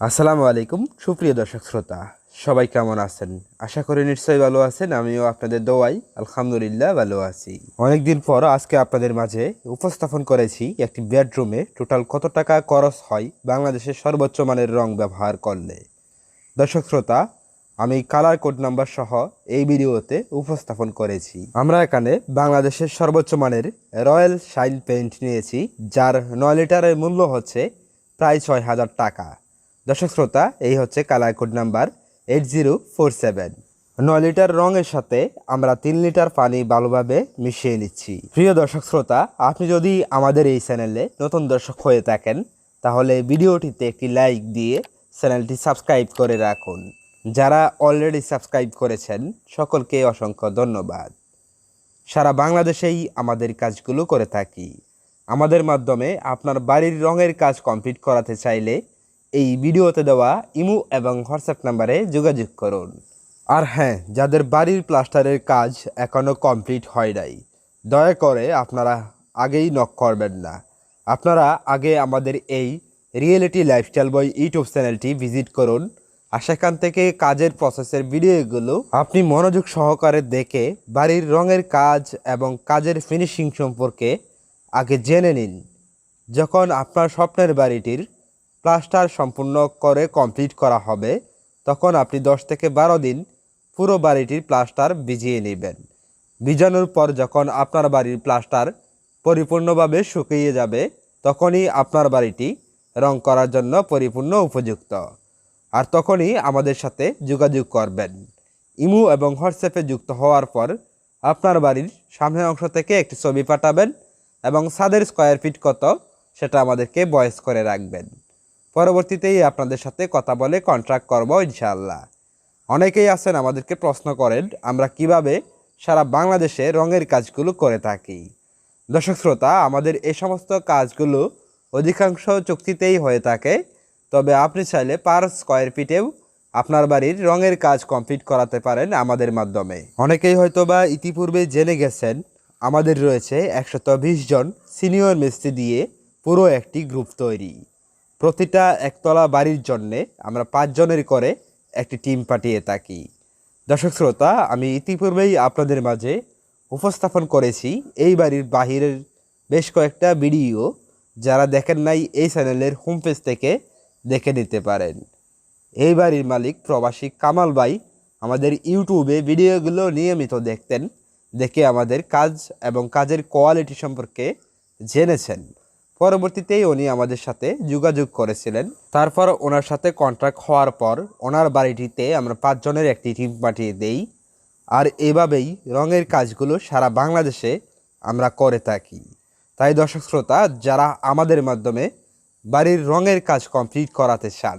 আসসালামু আলাইকুম, সুপ্রিয় দর্শক শ্রোতা। সবাই কেমন আছেন? আশা করি নিশ্চয়ই ভালো আছেন, আমিও আপনাদের দোয়াই, আলহামদুলিল্লাহ ভালো আছি। অনেকদিন পর আজকে আপনাদের মাঝে উপস্থাপন করেছি একটি বেডরুমে টোটাল কত টাকা খরচ হয় বাংলাদেশের সর্বোচ্চ মানের রং ব্যবহার করলে। দর্শক শ্রোতা, আমি কালার কোড নাম্বার সহ এই ভিডিওতে উপস্থাপন করেছি। আমরা এখানে বাংলাদেশের সর্বোচ্চ মানের রয়্যাল শাইন পেইন্ট নিয়েছি, যার নয় লিটারের মূল্য হচ্ছে প্রায় ছয় হাজার টাকা। দর্শক শ্রোতা, এই হচ্ছে colour code number eight zero four seven নয় লিটার রঙের সাথে আমরা তিন লিটার পানি ভালোভাবে মিশিয়ে নিচ্ছি। প্রিয় দর্শক শ্রোতা, আপনি যদি আমাদের এই চ্যানেলে নতুন দর্শক হয়ে থাকেন, তাহলে ভিডিওটিতে একটি লাইক দিয়ে চ্যানেলটি সাবস্ক্রাইব করে রাখুন। যারা অলরেডি সাবস্ক্রাইব করেছেন, সকলকে অসংখ্য ধন্যবাদ। সারা বাংলাদেশেই আমাদের কাজগুলো করে থাকি। আমাদের মাধ্যমে আপনার বাড়ির রঙের কাজ কমপ্লিট করাতে চাইলে এই ভিডিওতে দেওয়া ইমো এবং হোয়াটসঅ্যাপ নাম্বারে যোগাযোগ করুন। আর হ্যাঁ যাদের বাড়ির প্লাস্টারের কাজ এখনও কমপ্লিট হয় নাই, দয়া করে আপনারা আগেই নক করবেন না। আপনারা আগে আমাদের এই রিয়েলিটি লাইফস্টাইল বয় ইউটিউব চ্যানেলটি ভিজিট করুন। আর সেখান থেকে কাজের প্রসেসের ভিডিওগুলো আপনি মনোযোগ সহকারে দেখে বাড়ির রঙের কাজ এবং কাজের ফিনিশিং সম্পর্কে আগে জেনে নিন। যখন আপনার স্বপ্নের বাড়িটির প্লাস্টার সম্পূর্ণ করে কমপ্লিট করা হবে। তখন আপনি দশ থেকে বারো দিন পুরো বাড়িটির প্লাস্টার ভিজিয়ে নেবেন। ভিজানোর পর যখন আপনার বাড়ির প্লাস্টার পরিপূর্ণভাবে শুকিয়ে যাবে, তখনই আপনার বাড়িটি রং করার জন্য পরিপূর্ণ উপযুক্ত। আর তখনই আমাদের সাথে যোগাযোগ করবেন। ইমু এবং হোয়াটসঅ্যাপে যুক্ত হওয়ার পর আপনার বাড়ির সামনের অংশ থেকে একটি ছবি পাঠাবেন এবং ছাদের স্কোয়ার ফিট কত সেটা আমাদেরকে বয়স করে রাখবেন। পরবর্তীতেই আপনাদের সাথে কথা বলে কন্ট্রাক্ট করব ইনশাআল্লাহ। অনেকেই আছেন আমাদেরকে প্রশ্ন করেন, আমরা কীভাবে সারা বাংলাদেশে রঙের কাজগুলো করে থাকি? দর্শক শ্রোতা, আমাদের এই সমস্ত কাজগুলো অধিকাংশ চুক্তিতেই হয়ে থাকে, তবে আপনি চাইলে পার স্কোয়ার ফিটেও আপনার বাড়ির রঙের কাজ কমপ্লিট করাতে পারেন আমাদের মাধ্যমে। অনেকেই হয়তো বা ইতিপূর্বে জেনে গেছেন, আমাদের রয়েছে একশত জন সিনিয়র মিস্ত্রি দিয়ে পুরো একটি গ্রুপ তৈরি। প্রতিটা একতলা বাড়ির জন্যে আমরা পাঁচজনের করে একটি টিম পাঠিয়ে থাকি। দর্শক শ্রোতা, আমি ইতিপূর্বেই আপনাদের মাঝে উপস্থাপন করেছি এই বাড়ির বাহিরের বেশ কয়েকটা ভিডিও যারা দেখেন নাই এই চ্যানেলের হোম পেজ থেকে দেখে নিতে পারেন। এই বাড়ির মালিক প্রবাসী কামাল ভাই আমাদের ইউটিউবে ভিডিওগুলো নিয়মিত দেখতেন, দেখে আমাদের কাজ এবং কাজের কোয়ালিটি সম্পর্কে জেনেছেন। পরবর্তীতেই উনি আমাদের সাথে যোগাযোগ করেছিলেন। তারপর ওনার সাথে কন্ট্রাক্ট হওয়ার পর ওনার বাড়িটিতে আমরা পাঁচজনের একটি টিম পাঠিয়ে দেই। আর এভাবেই রঙের কাজগুলো সারা বাংলাদেশে আমরা করে থাকি। তাই দর্শক শ্রোতা, যারা আমাদের মাধ্যমে বাড়ির রঙের কাজ কমপ্লিট করাতে চান,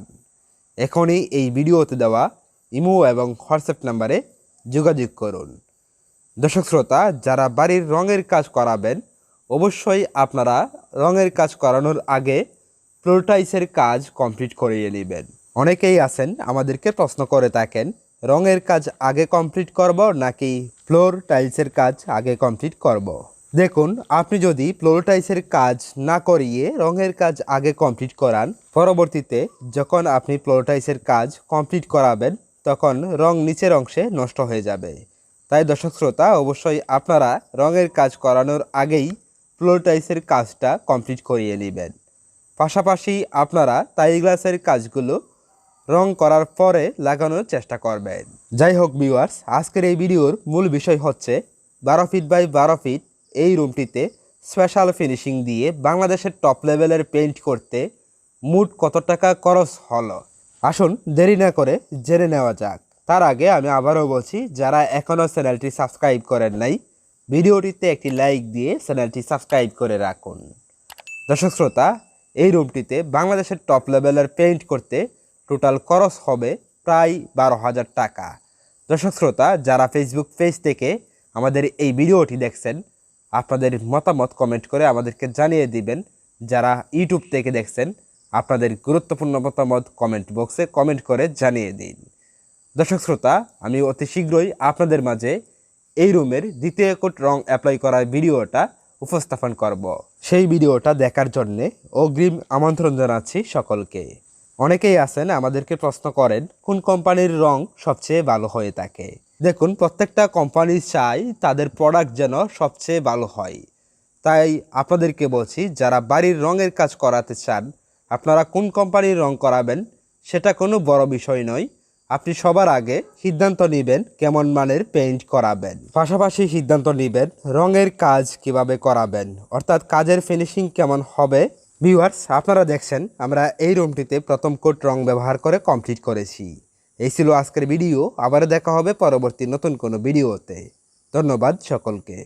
এখনই এই ভিডিওতে দেওয়া ইমো এবং হোয়াটসঅ্যাপ নাম্বারে যোগাযোগ করুন। দর্শক শ্রোতা, যারা বাড়ির রঙের কাজ করাবেন অবশ্যই আপনারা রঙের কাজ করানোর আগে ফ্লোরটাইসের কাজ কমপ্লিট করিয়ে নেবেন অনেকেই আছেন, আমাদেরকে প্রশ্ন করে থাকেন, রঙের কাজ আগে কমপ্লিট করব নাকি ফ্লোর টাইলসের কাজ আগে কমপ্লিট করব। দেখুন, আপনি যদি ফ্লোর টাইলসের কাজ না করিয়ে রঙের কাজ আগে কমপ্লিট করান, পরবর্তীতে যখন আপনি ফ্লোর টাইলসের কাজ কমপ্লিট করাবেন, তখন রং নিচের অংশে নষ্ট হয়ে যাবে তাই দর্শক শ্রোতা, অবশ্যই আপনারা রঙের কাজ করানোর আগেই ফ্লোর টাইলসের কাজটা কমপ্লিট করিয়ে নেবেন। পাশাপাশি আপনারা টাইল গ্লাসের কাজগুলো রং করার পরে লাগানোর চেষ্টা করবেন। যাই হোক ভিউয়ার্স আজকের এই ভিডিওর মূল বিষয় হচ্ছে বারো ফিট বাই বারো ফিট এই রুমটিতে স্পেশাল ফিনিশিং দিয়ে বাংলাদেশের টপ লেভেলের পেইন্ট করতে মোট কত টাকা খরচ হলো? আসুন দেরি না করে জেনে নেওয়া যাক। তার আগে আমি আবারও বলছি, যারা এখনও চ্যানেলটি সাবস্ক্রাইব করেন নাই ভিডিওটিতে একটি লাইক দিয়ে চ্যানেলটি সাবস্ক্রাইব করে রাখুন। দর্শক শ্রোতা, এই রুমটিতে বাংলাদেশের টপ লেভেলের পেইন্ট করতে টোটাল খরচ হবে প্রায় বারো হাজার টাকা। দর্শক শ্রোতা, যারা ফেসবুক পেজ থেকে আমাদের এই ভিডিওটি দেখছেন, আপনাদের মতামত কমেন্ট করে আমাদেরকে জানিয়ে দিবেন। যারা ইউটিউব থেকে দেখছেন, আপনাদের গুরুত্বপূর্ণ মতামত কমেন্ট বক্সে কমেন্ট করে জানিয়ে দিন। দর্শক শ্রোতা, আমি অতি শীঘ্রই আপনাদের মাঝে এই রুমের দ্বিতীয় কোট রং অ্যাপ্লাই করার ভিডিওটা উপস্থাপন করব। সেই ভিডিওটা দেখার জন্যে অগ্রিম আমন্ত্রণ জানাচ্ছি সকলকে। অনেকেই আছেন, আমাদেরকে প্রশ্ন করেন, কোন কোম্পানির রং সবচেয়ে ভালো হয়ে থাকে? দেখুন, প্রত্যেকটা কোম্পানি চাই তাদের প্রোডাক্ট যেন সবচেয়ে ভালো হয়। তাই আপনাদেরকে বলছি, যারা বাড়ির রঙের কাজ করাতে চান, আপনারা কোন কোম্পানির রং করাবেন, সেটা কোনো বড় বিষয় নয়। আপনি সবার আগে সিদ্ধান্ত নেবেন কেমন মানের পেইন্ট করাবেন। পাশাপাশি সিদ্ধান্ত নেবেন রঙের কাজ কীভাবে করাবেন। অর্থাৎ কাজের ফিনিশিং কেমন হবে। ভিউয়ার্স আপনারা দেখছেন, আমরা এই রুমটিতে প্রথম কোট রং ব্যবহার করে কমপ্লিট করেছি। এই ছিল আজকের ভিডিও আবার দেখা হবে পরবর্তী নতুন কোনো ভিডিওতে ধন্যবাদ সকলকে।